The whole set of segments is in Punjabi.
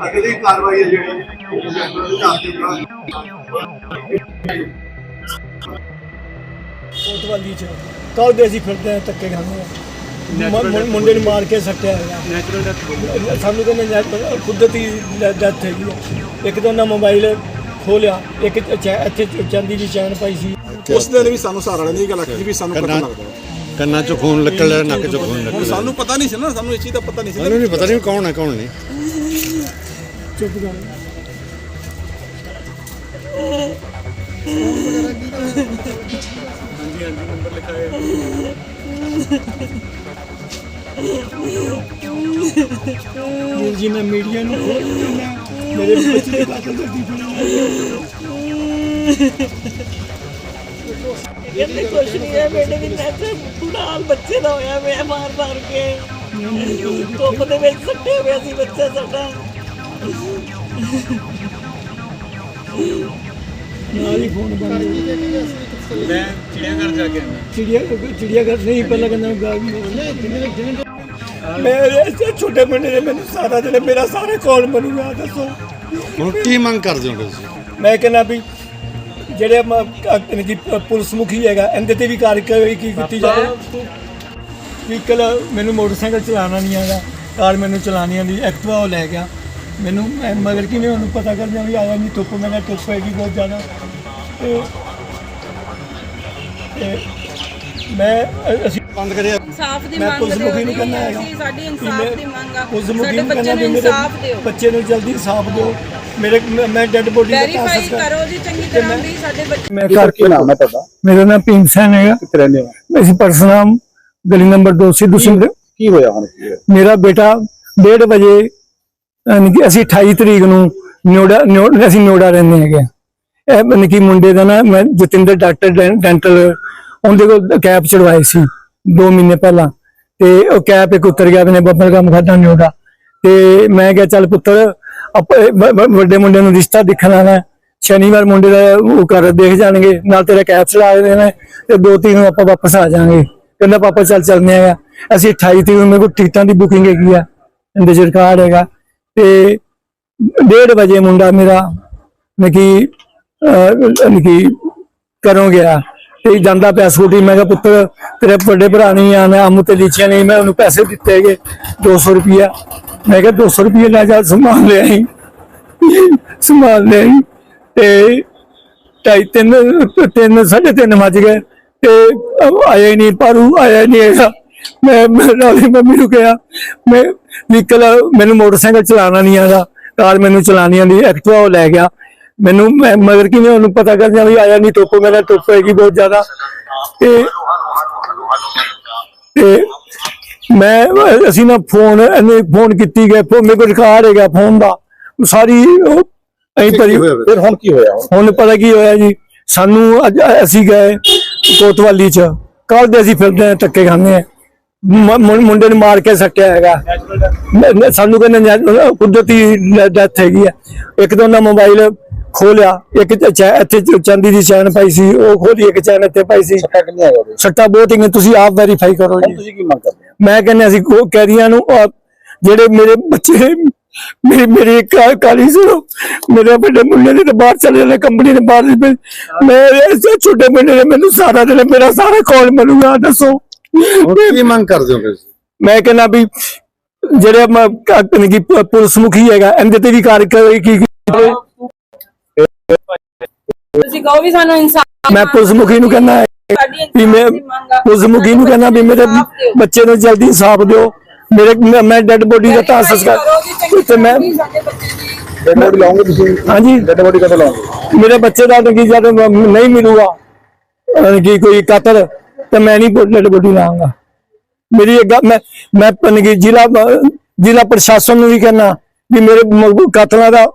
ਅਗਲੀ ਕਾਰਵਾਈ ਹੈ ਜਿਹੜੀ ਕੋਤਵਾਲੀ ਚ। ਕੱਲ ਦੇ ਅਸੀਂ ਫਿਰਦੇ ਆ ਧੱਕੇ ਖਾਂਦੇ ਆ ਮੁੰ- ਮੁੰਡੇ ਨੂੰ ਮਾਰ ਕੇ ਸੱਟਿਆ ਹੈਗਾ ਨੈਚੁਰਲ ਡੈਥ ਸਾਨੂੰ ਕਹਿੰਦੇ ਨੈ- ਕੁਦਰਤੀ ਡੈਥ ਹੈਗੀ ਆ। ਇੱਕ ਤਾਂ ਉਹਨਾਂ ਮੋਬਾਈਲ ਖੋਲਿਆ ਇੱਕ ਚੈ- ਇੱਥੇ ਚਾਂਦੀ ਦੀ ਚੈਨ ਪਾਈ ਸੀ। ਉਸ ਦਿਨ ਵੀ ਸਾਨੂੰ ਸਹਾਰਾ ਨੇ ਇਹ ਗੱਲ ਆਖੀ ਸੀ ਵੀ ਸਾਨੂੰ ਪਤਾ ਲੱਗਦਾ। ਕੰਨਾਂ ਚੋਂ ਖੂਨ ਨਿਕਲ ਰਿਹਾ ਨੱਕ ਚੋਂ ਖੂਨ ਨਿਕਲ ਹੁਣ ਰਿਹਾ। ਸਾਨੂੰ ਪਤਾ ਨਹੀਂ ਸੀ ਨਾ ਸਾਨੂੰ ਇਸ ਚੀਜ਼ ਦਾ ਪਤਾ ਨਹੀਂ ਸੀ ਸਾਨੂੰ ਨਹੀਂ ਪਤਾ ਨਹੀਂ ਕੌਣ ਹੈ ਕੌਣ ਨਹੀਂ। ਚੁੱਪ ਕਰ। ਵੀਰ ਜੀ ਮੈਂ ਮੀਡੀਆ ਨੂੰ ਖੋਲ ਦਿੰਦਾ ਮੇਰੇ ਬੱਚੇ ਦੇ ਕਾਤਲ ਕਰਦੀ ਕਹਿੰਦੇ ਕੁਛ ਨਹੀਂ ਹੈ, ਬੇਟੇ ਦੀ ਨੈਟ ਬੁਰਾ ਹਾਲ ਬੱਚੇ ਦਾ ਹੋਇਆ ਮੈਂ ਮਾਰ ਮਾਰ ਕੇ। ਧੁੱਪ ਦੇ ਵਿੱਚ ਸੱਟੇ ਹੋਇਆ ਸੀ ਬੱਚਾ ਸਾਡਾ। ਨਾਲ ਹੀ ਫੋਨ ਬੰਦ ਮੈਂ ਚਿੜੀਆ ਘਰ ਜਾ ਕੇ ਆਇਆ ਚਿੜੀਆ ਚਿੜੀਆ ਘਰ ਨਹੀਂ ਪਹਿਲਾਂ ਕਹਿੰਦਾ ਗਾ ਵੀ ਮੇਰੇ ਇੱਥੇ ਛੋਟੇ ਮੁੰਡੇ ਨੇ ਮੈਨੂੰ ਸਾਰਾ ਦਿਨ ਮੇਰਾ ਸਾਰਾ ਕੌਣ ਬਣੂਗਾ ਦੱਸੋ। ਹੁਣ ਕੀ ਮੰਗ ਕਰਦੇ ਹੋ ਤੁਸੀਂ? ਮੈਂ ਕਹਿੰਦਾ ਵੀ ਜਿਹੜੇ ਮ- ਕ- ਕੀ ਪੁਲਿਸ ਮੁਖੀ ਹੈਗਾ ਇਹਦੇ ਤੇ ਵੀ ਕਾਰਵਾਈ ਕੀ ਕੀਤੀ ਜਾਵੇ? ਵਹੀਕਲ ਮੈਨੂੰ ਮੋਟਰਸਾਈਕਲ ਚਲਾਉਣਾ ਨਹੀਂ ਆਉਂਦਾ ਕਾਰ ਮੈਨੂੰ ਚਲਾਉਣੀ ਆਉਂਦੀ ਐਕਟਿਵਾ ਉਹ ਲੈ ਗਿਆ। ਮੈਨੂੰ ਮੈਂ ਮਗਰ ਕਿਵੇਂ ਉਹਨੂੰ ਪਤਾ ਕਰਨਾ ਵੀ ਆਇਆ ਨਹੀਂ ਧੁੱਪ ਮੈਂ ਕਿਹਾ ਧੁੱਪ ਹੈਗੀ ਬਹੁਤ ਜ਼ਿਆਦਾ। ਤੇ ਤੇ ਮੈਂ ਅਸੀਂ ਬੰਦ ਕਰਿਆ। ਇਨਸਾਫ ਦੀ ਮੈਂ ਮੰਗ ਪੁਲਿਸ ਮੁਖੀ ਨੂੰ ਜੀ ਕਹਿੰਦਾ ਹੈਗਾ। ਅਸੀਂ ਸਾਡੀ ਇਨਸਾਫ ਦੀ ਮੰਗ ਆ। ਮੁਖੀ ਸਾਡੇ ਨੂੰ ਬੱਚੇ ਕਹਿੰਦਾ ਨੂੰ ਵੀ ਮੇਰੇ ਇਨਸਾਫ ਦਿਓ। ਬੱਚੇ ਨੂੰ ਜਲਦੀ ਇਨਸਾਫ ਦਿਓ। ਮੇਰੇ ਮੈਂ- ਮੈਂ ਡੈੱਡ ਬੋਡੀ ਦਾ ਵੈਰੀਫਾਈ ਕਰੋ ਜੀ ਚੰਗੀ ਤਰ੍ਹਾਂ ਵੀ ਸਾਡੇ ਬੱਚੇ ਮੈਂ ਕਰਕੇ ਨਾਮ ਹੈ ਤੁਹਾਡਾ? ਮੇਰਾ ਨਾਮ ਭੀਮ ਸੈਨ ਹੈਗਾ। ਕਿੱਥੇ ਰਹਿੰਦੇ ਹੋ? ਅਸੀਂ ਪਰਸਨਾਮ ਗਲੀ ਨੰਬਰ 2 ਸਿੱਧੂ ਸਿੰਘ ਕੀ ਹੋਇਆ ਹੁਣ? ਕੀ ਹੋਇਆ? ਮੇਰਾ ਬੇਟਾ 1:30 ਵਜੇ ਯਾਨੀ ਕਿ ਅਸੀਂ 28 ਤਰੀਕ ਨੂੰ ਨਿਓੜਾ ਨਿਓ- ਅਸੀਂ ਨਿਓੜਾ ਰਹਿੰਦੇ ਹੈਗੇ ਇਹ ਯਾਨੀ ਕਿ ਮੁੰਡੇ ਦਾ ਨਾ, ਮੈਂ ਜਤਿੰਦਰ ਡਾਕਟਰ ਡੈਂਟਲ ਉਹਦੇ ਕੋਲ ਕੈਪ ਚੜਵਾਈ ਸੀ 2 ਮਹੀਨੇ ਪਹਿਲਾਂ। ਤੇ ਉਹ ਕੈਪ ਇੱਕ ਉਤਰ ਗਿਆ ਉਹਨੇ ਬੱਬਲ ਕੰਮ ਖਾਦਾ ਨਿਓੜਾ ਤੇ ਮੈਂ ਕਿਹਾ, ਚੱਲ ਪੁੱਤਰ, ਆਪਾਂ ਵੱਡੇ ਮੁੰਡੇ ਨੂੰ ਰਿਸ਼ਤਾ ਦੇਖਣ ਆਣਾ ਸ਼ਨੀਵਾਰ ਮੁੰਡੇ ਦਾ ਉਹ ਘਰ ਦੇਖ ਜਾਣਗੇ, ਨਾਲ ਤੇਰਾ ਕੈਪ ਚੜਾ ਦੇਣਾ ਤੇ ਦੋ ਤਿੰਨ ਨੂੰ ਆਪਾਂ ਵਾਪਸ ਆ ਜਾਾਂਗੇ ਕਹਿੰਦਾ, ਪਾਪਾ, ਚੱਲ ਚੱਲਦੇ ਆ ਅਸੀਂ 28 ਤਰੀਕ ਨੂੰ ਮੇਰੇ ਕੋਲ ਟਿਕਟਾਂ ਦੀ ਬੁਕਿੰਗ ਹੈਗੀ ਆ ਇਹਦੇ ਚ ਰਿਕਾਰਡ ਹੈਗਾ। ਤੇ 1:30 ਵਜੇ ਮੁੰਡਾ ਮੇਰਾ ਨਕੀ ਨਕੀ ਕਰੋ ਗਿਆ ਤੇ ਜਾਂਦਾ ਪਿਆ ਸਕੂਟੀ, ਮੈਂ ਕਿਹਾ ਪੁੱਤਰ ਤੇਰੇ ਵੱਡੇ ਭਰਾ ਨਹੀਂ ਆਣਾ ਅਮੂ ਤੇ ਲੀਚੀਆਂ ਨਹੀਂ, ਮੈਂ ਉਹਨੂੰ ਪੈਸੇ ਦਿੱਤੇ ਹੈਗੇ 200 ਰੁਪਿਆ ਮੈਂ ਕਿਹਾ 200 ਰੁਪਏ ਲੈ ਜਾ, ਸਮਾਨ ਲੈ ਆਈ। ਸਮਾਨ ਲੈ ਆਈ ਤੇ ਢਾਈ ਤਿੰਨ ਤਿੰਨ, ਸਾਢੇ ਤਿੰਨ ਵੱਜ ਗਏ ਤੇ ਉਹ ਆਇਆ ਹੀ ਨਹੀਂ, ਪਾਰੂ ਆਇਆ ਹੀ ਨਹੀਂ ਹੈਗਾ। ਮੈਂ ਮੈਂ ਨਾਲੇ ਮੰਮੀ ਨੂੰ ਕਿਹਾ ਮੈਂ ਵਹੀਕਲ ਮੈਨੂੰ ਮੋਟਰਸਾਈਕਲ ਚਲਾਉਣਾ ਨਹੀਂ ਆਉਂਦਾ। ਕਾਰ ਮੈਨੂੰ ਚਲਾਉਣੀ ਆਉਂਦੀ ਐਕਟਿਵਾ ਉਹ ਲੈ ਗਿਆ। ਮੈਨੂੰ ਮਗਰ ਕਿਵੇਂ ਉਹਨੂੰ ਪਤਾ ਕਰਨਾ ਵੀ ਆਇਆ ਨਹੀਂ ਧੁੱਪ ਮੇਰਾ ਧੁੱਪ ਹੈਗੀ ਬਹੁਤ ਜ਼ਿਆਦਾ। ਤੇ ਤੇ ਮੈਂ ਅਸੀਂ ਨਾ ਫੋਨ ਇਹਨੇ ਫੋਨ ਕੀਤੀ ਗਏ ਫੋਨ ਮੇਰੇ ਕੋਲ ਰਿਕਾਰਡ ਹੈਗਾ ਫੋਨ ਦਾ। ਸਾਰੀ ਅਸੀਂ ਭਰੀ ਫਿਰ? ਹੁਣ ਕੀ ਹੋਇਆ? ਹੁਣ ਪਤਾ ਕੀ ਹੋਇਆ ਜੀ ਸਾਨੂੰ ਅੱਜ ਅਸੀਂ ਗਏ ਕੋਤਵਾਲੀ ਚ। ਕੱਲ ਦੇ ਅਸੀਂ ਫਿਰਦੇ ਆ ਧੱਕੇ ਖਾਂਦੇ ਆ ਮੁੰਡੇ ਨੂੰ ਮਾਰ ਕੇ ਸੱਟਿਆ ਹੈਗਾ। ਸਾਨੂੰ ਕਹਿੰਦੇ ਕੁਦਰਤੀ ਡੈਥ ਹੈਗੀ ਆ। ਇੱਕ ਤਾਂ ਉਹਨਾਂ ਮੋਬਾਈਲ ਖੋਲਿਆ ਇੱਕ ਇੱਥੇ ਚਾਂਦੀ ਦੀ ਚੈਨ ਪਾਈ ਸੀ ਉਹ ਖੋਲੀ ਇੱਕ ਚੈਨ ਇੱਥੇ ਪਾਈ ਸੀ। ਸੱਟਾ ਬਹੁਤ ਹੀ ਤੁਸੀਂ ਆਪ ਵੈਰੀਫਾਈ ਕਰੋ ਜੀ। ਤੁਸੀਂ ਕੀ ਮੰਗ ਕਰਦੇ ਮੈਂ ਕਹਿੰਦਾ ਅਸੀਂ ਉਹ ਕੈਦੀਆਂ ਨੂੰ ਜਿਹੜੇ ਮੇਰੇ ਬੱਚੇ ਮੇਰੀ ਮੇਰੀ ਕਾਲੀ ਸੁਣੋ ਮੇਰੇ ਵੱਡੇ ਮੁੰਡੇ ਨੇ ਬਾਹਰ ਚਲੇ ਜਾਣੇ ਕੰਪਨੀ ਨੇ ਬਾਹਰ। ਮੇਰੇ ਛੋਟੇ ਮੁੰਡੇ ਨੇ ਮੈਨੂੰ ਸਾਰਾ ਦਿਨ ਮੇਰਾ ਸਾਰਾ ਕੌਣ ਬਣੂਗਾ ਦੱਸੋ। ਹੁਣ ਕੀ ਮੰਗ ਕਰਦੇ ਹੋ ਤੁਸੀਂ ਮੈਂ ਕਹਿੰਦਾ ਵੀ ਜਿਹੜੇ ਮ- ਕ- ਪੁਲਿਸ ਮੁਖੀ ਹੈਗਾ ਇਹਦੇ ਤੇ ਵੀ ਕਾਰਵਾਈ ਕੀ ਤੁਸੀਂ ਕਹੋ ਵੀ ਸਾਨੂੰ ਇਨਸਾਫ ਮੈਂ ਪੁਲਿਸ ਮੁਖੀ ਨੂੰ ਕਹਿੰਦਾ ਵੀ ਮੈਂ ਪੁਲਿਸ ਮੁਖੀ ਨੂੰ ਕਹਿੰਦਾ ਵੀ ਮੇਰੇ। ਬੱਚੇ ਨੂੰ ਜਲਦੀ ਇਨਸਾਫ ਦਿਓ। ਮੇਰੇ ਮੈਂ- ਡੈੱਡ ਬੋਡੀ ਦਾ ਤਾਂ ਸੰਸਕਾਰ ਤੇ ਮੈਂ ਤਰ੍ਹਾਂ ਵੀ ਸਾਡੇ ਬੱਚੇ ਦੀ। ਡੈਡ ਬੋਡੀ ਲਾਉਂਗੇ ਤੁਸੀਂ? ਹਾਂਜੀ। ਡੈਡ ਬੋਡੀ ਕਦੋਂ ਲਾਉਂਗੇ ਮੇਰੇ ਬੱਚੇ ਦਾ ਕੀ ਜਦ ਨਹੀਂ ਮਿਲੂਗਾ ਕੀ ਕੋਈ ਕਾਤਲ ਤੇ ਮੈਂ ਨਹੀਂ ਡੈਡ ਬੋਡੀ ਲਾਉਂਗਾ ਮੇਰੀ ਇੱਕ ਗੱਲ- ਮੈਂ ਮੈਂ ਪਨਗੀ ਜ਼ਿਲ੍ਹਾ ਜ਼ਿਲ੍ਹਾ ਪ੍ਰਸ਼ਾਸਨ ਨੂੰ ਵੀ ਕਹਿਣਾ ਵੀ ਮੇਰੇ ਕਾਤਲਾਂ ਦਾ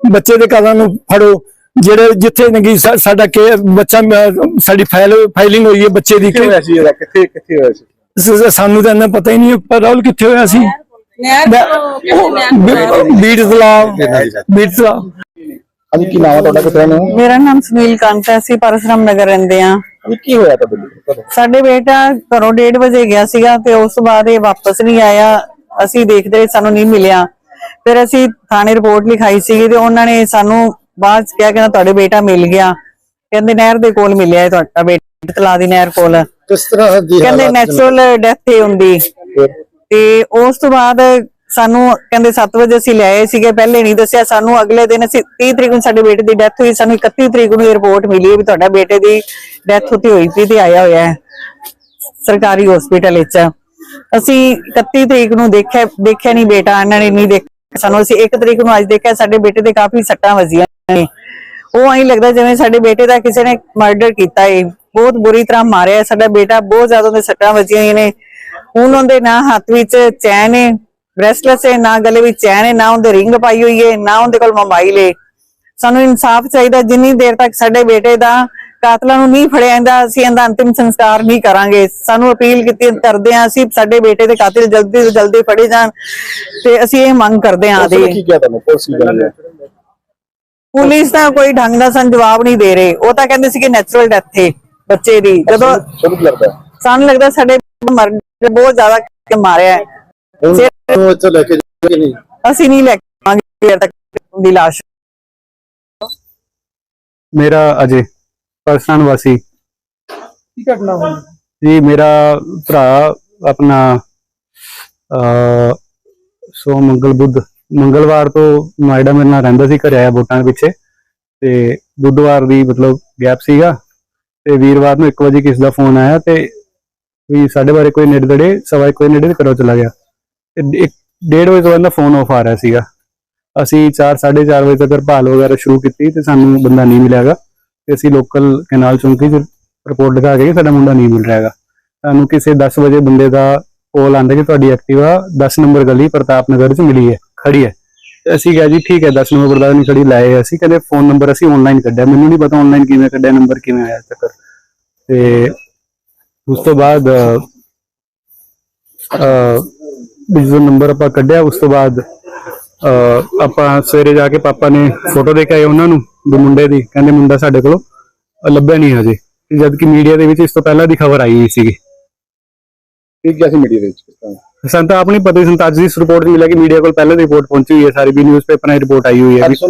ਬੱਚੇ ਦੇ ਕਾਤਲਾਂ ਨੂੰ ਫੜੋ। ਜਿਹੜੇ ਜਿੱਥੇ ਨਗੀ ਸਾਡਾ ਕੇ ਬੱਚਾ ਸਾਡੀ ਫਾਈਲ ਫਾਈਲਿੰਗ ਹੋਈ ਹੈ ਬੱਚੇ ਦੀ। ਕਿੱਥੇ ਹੋਇਆ ਸੀ ਇਹਦਾ? ਕਿੱਥੇ ਕਿੱਥੇ ਹੋਇਆ ਸੀ? ਸ- ਸਾਨੂੰ ਤਾਂ ਇੰਨਾ ਪਤਾ ਹੀ ਨਹੀਂ ਪਰ ਰਾਹੁਲ ਕਿੱਥੇ ਹੋਇਆ ਸੀ? ਬੀੜ ਤਲਾਬ। ਬੀੜ ਤਲਾਬ। ਕੀ ਨਾਮ ਤੁਹਾਡਾ? ਹੋ ਮੇਰਾ ਨਾਮ ਸੁਨੀਲ ਕਾਂਤ ਹੈ। ਅਸੀਂ ਪਰਸਰਾਮ ਨਗਰ ਰਹਿੰਦੇ ਆ ਹਾਂਜੀ ਕੀ ਹੋਇਆ ਤੁਹਾਡੇ ਨਾਲ ਸਾਡੇ ਬੇਟਾ ਘਰੋਂ 1:30 ਵਜੇ ਗਿਆ ਸੀਗਾ ਤੇ ਉਸ ਤੋਂ ਬਾਅਦ ਇਹ ਵਾਪਸ ਨਹੀਂ ਆਇਆ। ਅਸੀਂ ਦੇਖਦੇ ਸਾਨੂੰ ਨਹੀਂ ਮਿਲਿਆ। ਫਿਰ ਅਸੀਂ ਥਾਣੇ ਰਿਪੋਰਟ ਲਿਖਾਈ ਸੀਗੀ ਤੇ ਉਹਨਾਂ ਨੇ ਸਾਨੂੰ ਬਾਅਦ ਚ ਕਿਹਾ ਕਿ ਤੁਹਾਡੇ ਬੇਟਾ ਮਿਲ ਗਿਆ। ਕਹਿੰਦੇ ਨਹਿਰ ਦੇ ਕੋਲ ਮਿਲਿਆ ਹੈ ਤੁਹਾਡਾ ਬੇਟਾ ਤਲਾ ਦੀ ਨਹਿਰ ਕੋਲ। ਕਿਸ ਤਰ੍ਹਾਂ ਦੀ ਕਹਿੰਦੇ ਨੈਚੁਰਲ ਡੈਥ ਹੀ ਹੁੰਦੀ। ਤੇ ਉਸ ਤੋਂ ਬਾਅਦ ਸਾਨੂੰ ਕਹਿੰਦੇ 7 ਵਜੇ ਅਸੀਂ ਲਿਆਏ ਸੀਗੇ, ਪਹਿਲੇ ਨਹੀਂ ਦੱਸਿਆ। ਸਾਨੂੰ ਅਗਲੇ ਦਿਨ ਅਸੀਂ 30 ਤਰੀਕ ਨੂੰ ਸਾਡੇ ਬੇਟੇ ਦੀ ਡੈਥ ਹੋਈ, ਸਾਨੂੰ 31 ਤਰੀਕ ਨੂੰ ਰਿਪੋਰਟ ਮਿਲੀ ਵੀ ਤੁਹਾਡਾ ਬੇਟੇ ਦੀ ਡੈਥ ਹੋਤੀ ਹੋਈ ਸੀ ਤੇ ਆਇਆ ਹੋਇਆ ਹੈ ਸਰਕਾਰੀ ਹਸਪੀਟਲ ਵਿੱਚ। ਅਸੀਂ 31 ਤਰੀਕ ਨੂੰ ਦੇਖਿਆ ਦੇਖਿਆ ਨਹੀਂ ਬੇਟਾ, ਇਹਨਾਂ ਨੇ ਨਹੀਂ ਦੇਖਿਆ। ਸਾਨੂੰ ਅਸੀਂ 1 ਤਰੀਕ ਨੂੰ ਅੱਜ ਦੇਖਿਆ, ਸਾਡੇ ਬੇਟੇ ਦੇ ਕਾਫੀ ਸੱਟਾਂ ਵਜੀਆਂ ਨੇ। ਉਹ ਐਂ ਲੱਗਦਾ ਜਿਵੇਂ ਸਾਡੇ ਬੇਟੇ ਦਾ ਕਿਸੇ ਨੇ ਮਰਡਰ ਕੀਤਾ ਹੈ ਬਹੁਤ ਬੁਰੀ ਤਰ੍ਹਾਂ ਮਾਰਿਆ, ਸਾਡਾ ਬੇਟਾ ਬਹੁਤ ਜ਼ਿਆਦਾ ਉਹਦੇ ਸੱਟਾਂ ਵੱਜੀਆਂ ਹੋਈਆਂ ਨੇ। ਹੁਣ ਉਹਦੇ ਨਾ ਹੱਥ ਵਿੱਚ ਚੈਨ ਹੈ ਬ੍ਰੈਸਲੈਸ ਹੈ ਨਾ ਗਲੇ ਵਿੱਚ ਚੈਨ ਹੈ ਨਾ ਉਹਦੇ ਰਿੰਗ ਪਾਈ ਹੋਈ ਹੈ ਨਾ ਉਹਦੇ ਕੋਲ ਮੋਬਾਈਲ ਹੈ। ਸਾਨੂੰ ਇਨਸਾਫ ਚਾਹੀਦਾ ਜਿੰਨੀ ਦੇਰ ਤੱਕ ਸਾਡੇ ਬੇਟੇ ਦਾ ਕਾਤਲਾਂ ਨੂੰ ਨਹੀਂ ਫੜਿਆ ਜਾਂਦਾ ਅਸੀਂ ਇਹਦਾ ਅੰਤਿਮ ਸੰਸਕਾਰ ਨਹੀਂ ਕਰਾਂਗੇ। ਸਾਨੂੰ ਅਪੀਲ ਕੀਤੀ ਕਰਦੇ ਹਾਂ ਅਸੀਂ ਸਾਡੇ ਬੇਟੇ ਦੇ ਕਾਤਿਲ ਜਲਦੀ ਤੋਂ ਜਲਦੀ ਫੜੇ ਜਾਣ ਤੇ ਅਸੀਂ ਇਹ ਮੰਗ ਕਰਦੇ ਹਾਂ ਨੇ ਦੇ ਪੁਲਿਸ ਹੈ ਤਾਂ ਕੋਈ ਢੰਗ ਦਾ ਸਾਨੂੰ ਜਵਾਬ ਨਹੀਂ ਦੇ ਰਹੇ। ਉਹ ਤਾਂ ਕਹਿੰਦੇ ਸੀ ਕਿ ਨੈਚੁਰਲ ਡੈਥ ਹੈ ਬੱਚੇ ਦੀ। ਜਦੋਂ ਹੈ? ਸਾਨੂੰ ਲੱਗਦਾ ਸਾਡੇ ਮਰ ਬਹੁਤ ਜ਼ਿਆਦਾ ਮਾਰਿਆ ਹੈ ਹੁਣ ਸਿਰ- ਉਹ ਇੱਥੇ ਲੈ ਕੇ ਜਾਣਗੇ ਨਹੀਂ? ਅਸੀਂ ਨਹੀਂ ਲੈ ਕੇ ਆਵਾਂਗੇ ਦੇਰ ਤੱਕ ਦੀ ਲਾਸ਼। ਮੇਰਾ ਅਜੇ ਪਰਸਨ ਵਾਸੀ। ਕੀ ਘਟਨਾ ਹੋਈ? ਜੀ ਮੇਰਾ ਭਰਾ ਆਪਣਾ ਅ ਸੋ ਮੰਗਲ ਬੁੱਧ ਮੰਗਲਵਾਰ ਤੋਂ ਨੋਇਡਾ ਮੇਰੇ ਨਾਲ ਰਹਿੰਦਾ ਸੀ ਘਰੇ ਆਇਆ ਵੋਟਾਂ ਦੇ ਪਿੱਛੇ। ਤੇ ਬੁੱਧਵਾਰ ਦੀ ਮਤਲਬ ਗੈਪ ਸੀਗਾ। ਤੇ ਵੀਰਵਾਰ ਨੂੰ 1 ਵਜੇ ਕਿਸ ਦਾ ਫੋਨ ਆਇਆ ਤੇ ਵੀ ਸਾਡੇ ਬਾਰੇ ਕੋਈ ਨੇੜੇ ਸਵਾ ਇੱਕ ਵਜੇ ਨੇੜੇ ਤੇ ਘਰੋਂ ਚਲਾ ਗਿਆ। ਤੇ ਇੱਕ ਡੇਢ ਵਜੇ ਤੋਂ ਬਾਅਦ ਦਾ ਫੋਨ ਆਫ ਆ ਰਿਹਾ ਸੀਗਾ। ਅਸੀਂ 4 4:30 ਵਜੇ ਤੱਕ ਭਾਲ ਵਗੈਰਾ ਸ਼ੁਰੂ ਕੀਤੀ ਤੇ ਸਾਨੂੰ ਬੰਦਾ ਨਹੀਂ ਮਿਲਿਆਗਾ ਤੇ ਅਸੀਂ ਲੋਕਲ ਕੈਨਾਲ ਚੌਂਕੀ 'ਚ ਰਿਪੋਰਟ ਲਿਖਾ ਕੇ ਸਾਡਾ ਮੁੰਡਾ ਨਹੀਂ ਮਿਲ ਰਿਹਾਗਾ ਸਾਨੂੰ ਕਿਸੇ 10 ਵਜੇ ਬੰਦੇ ਦਾ ਕੋਲ ਆਂਦਾ ਕਿ ਤੁਹਾਡੀ ਐਕਟਿਵਾ 10 ਨੰਬਰ ਗਲੀ ਪ੍ਰਤਾਪ ਨਗਰ 'ਚ ਮਿਲੀ ਹੈ, ਖੜੀ ਹੈ। ਅਸੀਂ ਕਿਹਾ ਜੀ, ਠੀਕ ਹੈ 10 ਨੰਬਰ ਪ੍ਰਤਾਪ ਨਹੀਂ ਖੜੀ ਲਾਏ ਅਸੀਂ। ਕਹਿੰਦੇ ਫੋਨ ਨੰਬਰ ਅਸੀਂ ਆਨਲਾਈਨ ਕੱਢਿਆ। ਮੈਨੂੰ ਨਹੀਂ ਪਤਾ ਆਨਲਾਈਨ ਕਿਵੇਂ ਕੱਢਿਆ ਨੰਬਰ ਕਿਵੇਂ ਆਇਆ ਚੱਕਰ। ਤੇ ਉਸ ਤੋਂ ਬਾਅਦ ਬਿਜੋ ਨੰਬਰ ਆਪਾਂ ਕੱਢਿਆ ਉਸ ਤੋਂ ਬਾਅਦ ਆਪਾਂ ਸਵੇਰੇ ਜਾ ਕੇ ਪਾਪਾ ਨੇ ਫੋਟੋ ਦੇ ਕੇ ਆਏ ਉਹਨਾਂ ਨੂੰ ਵੀ ਮੁੰਡੇ ਦੀ ਕਹਿੰਦੇ ਮੁੰਡਾ ਸਾਡੇ ਕੋਲ ਲੱਭਿਆ ਨਹੀਂ ਹਜੇ। ਜਦ ਕਿ ਮੀਡੀਆ ਦੇ ਵਿੱਚ ਇਸ ਤੋਂ ਪਹਿਲਾਂ ਦੀ ਖਬਰ ਆਈ ਹੋਈ ਸੀਗੀ। ਕੀ ਕਿਹਾ ਸੀ ਮੀਡੀਆ ਦੇ ਵਿੱਚ? ਕਿਸ ਤਰ੍ਹਾਂ ਸਾਨੂੰ ਤਾਂ ਆਪਣੀ ਪਤਾ ਹੀ ਸੰਤਾਜ ਦੀ ਰਿਪੋਰਟ ਮਿਲਿਆ ਕਿ ਮੀਡੀਆ ਕੋਲ ਪਹਿਲਾਂ ਦੀ ਰਿਪੋਰਟ ਪਹੁੰਚੀ ਹੋਈ ਹੈ ਸਾਰੀ ਵੀ ਨਿਊਜ਼ਪੇਪਰਾਂ ਦੀ ਰਿਪੋਰਟ ਆਈ ਹੋਈ ਹੈ ਨੇ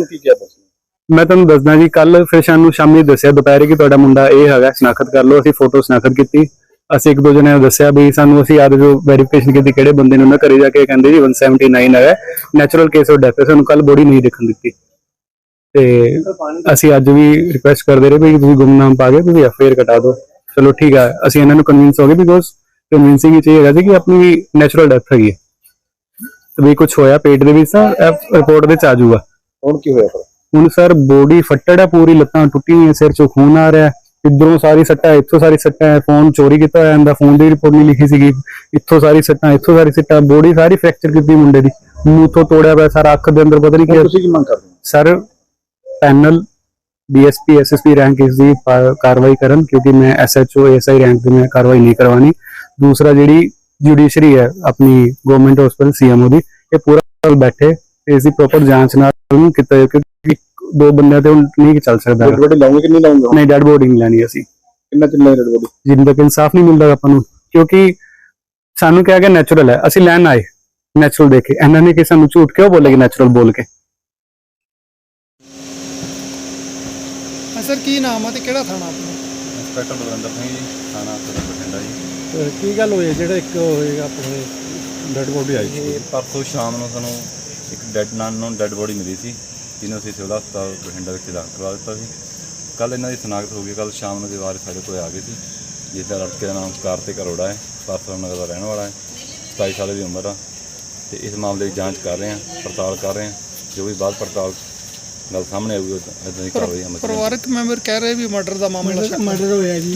ਮੈਂ ਤੁਹਾਨੂੰ ਦੱਸਦਾ ਜੀ ਕੱਲ ਫਿਰ ਸਾਨੂੰ ਸ਼ਾਮੀ ਦੱਸਿਆ ਦੁਪਹਿਰੇ ਕਿ ਤੁਹਾਡਾ ਮੁੰਡਾ ਇਹ ਹੈਗਾ ਸ਼ਨਾਖਤ ਕਰ ਲਓ ਅਸੀਂ ਫੋਟੋ ਸ਼ਨਾਖਤ ਕੀਤੀ। ਅਸੀਂ ਇੱਕ ਦੋ ਜਣਿਆਂ ਨੂੰ ਦੱਸਿਆ ਵੀ ਸਾਨੂੰ ਅਸੀਂ ਆਦ ਜੋ ਵੈਰੀਫਿਕੇਸ਼ਨ ਕੀਤੀ ਕਿਹੜੇ ਬੰਦੇ ਨੇ ਉਹਨਾਂ ਘਰੇ ਜਾ ਕੇ ਕਹਿੰਦੇ ਜੀ 179 ਹੈਗਾ। ਨੈਚੁਰਲ ਕੇਸ ਆਫ ਡੈਥ ਸਾਨੂੰ ਕੱਲ ਬੋਡੀ ਨਹੀਂ ਦੇਖਣ ਦਿੱਤੀ। ਤੇ ਅਸੀਂ ਅੱਜ ਵੀ ਰਿਕੁਐਸਟ ਕਰਦੇ ਰਹੇ ਵੀ ਤੁਸੀਂ ਗੁੰਮਨਾਮ ਪਾ ਕੇ ਤੁਸੀਂ ਐਫਆਈਆਰ ਕਟਾ ਦਿਓ। ਚਲੋ ਠੀਕ ਹੈ ਅਸੀਂ ਇਹਨਾਂ ਨੂੰ ਕਨਵਿੰਸ ਹੋ ਗਏ ਬਿਕੋਜ਼ ਕਨਵਿੰਸਿੰਗ ਇਹ ਹੈਗਾ ਸੀ ਕਿ ਆਪਣੀ ਨੈਚੁਰਲ ਡੈਥ ਹੈਗੀ ਹੈ। ਤੇ ਵੀ ਕੁਝ ਹੋਇਆ ਪੇਟ ਦੇ ਵਿੱਚ ਤਾਂ ਰਿਪੋਰਟ ਵਿੱਚ ਆ ਜਾਊਗਾ। ਹੁਣ ਕੀ ਹੋਇਆ ਫਿਰ? ਹੁਣ ਸਰ ਬੋਡੀ ਫੱਟੜ ਹੈ ਪੂਰੀ ਲੱਤਾਂ ਟੁੱਟੀਆਂ ਸਿਰ ਚੋਂ ਖੂਨ ਆ ਰਿਹਾ। ਹੈ ਇਧਰੋਂ ਸਾਰੀ ਸੱਟਾਂ ਇੱਥੋਂ ਸਾਰੀ ਸੱਟਾਂ ਫੋਨ ਚੋਰੀ ਕੀਤਾ ਹੋਇਆ ਇਹਦਾ ਫੋਨ ਦੀ ਰਿਪੋਰਟ ਨਹੀਂ ਲਿਖੀ ਸੀਗੀ। ਇੱਥੋਂ ਸਾਰੀ ਸੱਟਾਂ ਇੱਥੋਂ ਸਾਰੀ ਸੱਟਾਂ ਬੋਡੀ ਸਾਰੀ ਫ੍ਰੈਕਚਰ ਕੀਤੀ ਮੁੰਡੇ ਦੀ। ਮੂੰਹ ਤੋਂ ਤੋੜਿਆ ਪਿਆ ਸਾਰਾ ਅੱਖ ਦੇ ਅੰਦਰ ਪਤਾ ਨਹੀਂ ਕੀ ਤੁਸੀਂ ਕੀ ਮੰਗ ਕਰਦੇ ਹੋ? Sir panel DSP SSP rank ਇਸ ਦੀ ਕਾਰਵਾਈ ਕਰਨ ਕਿਉਂਕਿ ਮੈਂ ਐਸਐਚਓ ਐਸਆਈ ਰੈਂਕ ਤੇ ਮੈਂ ਕਾਰਵਾਈ ਨਹੀਂ ਕਰਵਾਣੀ ਦੂਸਰਾ ਜਿਹੜੀ ਜੁਡੀਸ਼ਰੀ ਹੈ ਆਪਣੀ ਗਵਰਨਮੈਂਟ ਹਸਪੀਟਲ ਸੀਐਮਓ ਦੀ ਇਹ ਪੂਰਾ ਬੈਠੇ ਇਸ ਦੀ ਪ੍ਰੋਪਰ ਜਾਂਚ ਨਾਲ ਕੀਤਾ ਇੱਕ- ਦੋ ਬੰਦਿਆਂ ਤੇ ਹੁਣ ਨਹੀਂ ਚੱਲ ਸਕਦਾ ਡੈਡ ਬੋਡੀ ਲਾਉਂਗੇ ਕਿ ਨਹੀਂ ਲਾਉਂਗੇ? ਨਹੀਂ ਡੈਡ ਬੋਡੀ ਨਹੀਂ ਲੈਣੀ ਅਸੀਂ। ਕਿੰਨਾ ਚਿਰ ਲੱਗੇਗਾ ਡੈਡ ਬੋਡੀ ਜਿੰਨ ਤੱਕ ਇਨਸਾਫ ਨਹੀਂ ਮਿਲਦਾ ਆਪਾਂ ਨੂੰ ਕਿਉਂਕਿ ਸਾਨੂੰ ਕਿਹਾ ਗਿਆ ਨੈਚੁਰਲ ਹੈ। ਅਸੀਂ ਲੈਣ ਆਏ ਨੈਚੁਰਲ ਦੇਖੇ ਇਹਨਾਂ ਨੇ ਕਿ ਸਾਨੂੰ ਝੂਠ ਕਿਉਂ ਬੋਲੇਗੇ ਨੈਚੁਰਲ ਬੋਲ ਕੇ? ਸਰ ਕੀ ਨਾਮ ਆ ਤੇ ਕਿਹੜਾ ਥਾਣਾ ਆਪਣਾ? ਇੰਸਪੈਕਟਰ ਬਲਵਿੰਦਰ ਸਿੰਘ ਜੀ ਥਾਣਾ ਸਦਰ ਬਠਿੰਡਾ ਜੀ। ਕੀ ਗੱਲ ਹੋਈ ਹੈ? ਜਿਹੜਾ ਇੱਕ ਹੋਏਗਾ ਆਪਣੇ ਡੈਡ ਬੋਡੀ ਆਈ ਇਹ ਪਰਸੋਂ ਸ਼ਾਮ ਨੂੰ ਸਾਨੂੰ ਇੱਕ ਡੈਡ ਨਾਨ ਨੂੰ ਡੈਡ ਬੋਡੀ ਮਿਲੀ ਸੀ। ਜਿਹਨੂੰ ਅਸੀਂ ਸਿਵਲ ਹਸਪਤਾਲ ਬਠਿੰਡਾ ਵਿੱਚ ਦਾਖਲ ਕਰਵਾ ਦਿੱਤਾ ਸੀ। ਕੱਲ ਇਹਨਾਂ ਦੀ ਸਨਾਖਤ ਹੋ ਗਈ ਕੱਲ ਸ਼ਾਮ ਨੂੰ ਦੇ ਵਾਰਿਸ ਸਾਡੇ ਕੋਲ ਆ ਗਏ ਸੀ। ਜਿਸ ਦਾ ਲੜਕੇ ਦਾ ਨਾਮ ਕਾਰਤਿਕ ਅਰੋੜਾ ਹੈ ਪਰਸੋਂ ਨਗਰ ਦਾ ਰਹਿਣ ਵਾਲਾ ਹੈ 27 ਸਾਲ ਦੀ ਉਮਰ ਆ। ਤੇ ਇਸ ਮਾਮਲੇ ਦੀ ਜਾਂਚ ਕਰ ਰਹੇ ਹਾਂ ਪੜਤਾਲ ਕਰ ਰਹੇ ਹਾਂ ਜੋ ਵੀ ਬਾਅਦ ਪੜਤਾਲ ਗੱਲ ਸਾਹਮਣੇ ਆਊਗੀ ਇਦਾਂ ਦੀ ਕਾਰਵਾਈ ਅਮਲ ਪਰਿਵਾਰਕ ਮੈਂਬਰ ਕਹਿ ਰਹੇ ਵੀ ਮਰਡਰ ਦਾ ਮਾਮਲਾ ਸ਼ੱਕ ਮਰਡਰ ਹੋਇਆ ਜੀ।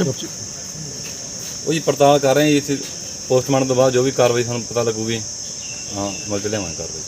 ਉਹ ਜੀ ਪੜਤਾਲ ਕਰ ਰਹੇ ਹਾਂ ਜੀ ਇਸ ਪੋਸਟਮਾਰਟਮ ਤੋਂ ਬਾਅਦ ਜੋ ਵੀ ਕਾਰਵਾਈ ਸਾਨੂੰ ਪਤਾ ਲੱਗੂਗੀ ਹਾਂ ਚ ਲਿਆਵਾਂਗੇ ਕਾਰਵਾਈ।